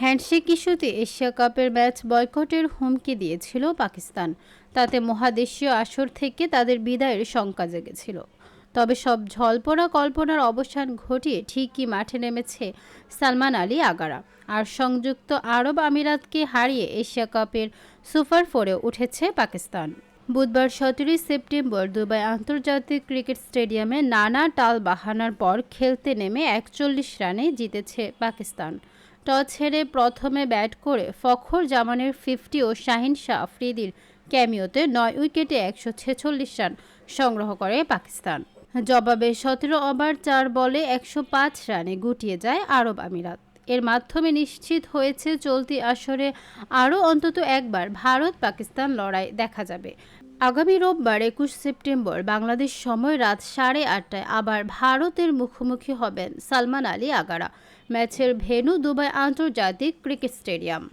Handshake ইস্যুতে Asia কাপের match বয়কটের হুমকি দিয়েছিল পাকিস্তান। তাতে মহাদেশীয় আসর থেকে তাদের বিদায়ের শঙ্কা জেগেছিল। তবে সব ঝলপনা কল্পনার অবসান ঘটিয়ে ঠিকই মাঠে নেমেছে সালমান আলী আগারা। আর সংযুক্ত আরব আমিরাতকে হারিয়ে এশিয়া কাপের সুপার ফোরে উঠেছে পাকিস্তান। বুধবার সতেরোই সেপ্টেম্বর দুবাই আন্তর্জাতিক ক্রিকেট স্টেডিয়ামে নানা টাল বাহানার পর খেলতে নেমে একচল্লিশ রানে জিতেছে পাকিস্তান। টস হেরে প্রথমে ব্যাট করে ফখর জামানের ফিফটি ও শাহিন শাহ আফ্রিদির ক্যামিওতে নয় উইকেটে একশো ছেচল্লিশ রান সংগ্রহ করে পাকিস্তান। জবাবে সতেরো ওভার চার বলে একশো পাঁচ রানে গুটিয়ে যায় আরব আমিরাত। এর মাধ্যমে নিশ্চিত হয়েছে চলতি আসরে আরও অন্তত একবার ভারত পাকিস্তান লড়াই দেখা যাবে। আগামী রোববার একুশ সেপ্টেম্বর বাংলাদেশ সময় রাত সাড়ে আটটায় আবার ভারতের মুখোমুখি হবেন সালমান আলী আগারা। ম্যাচের ভেনু দুবাই আন্তর্জাতিক ক্রিকেট স্টেডিয়াম।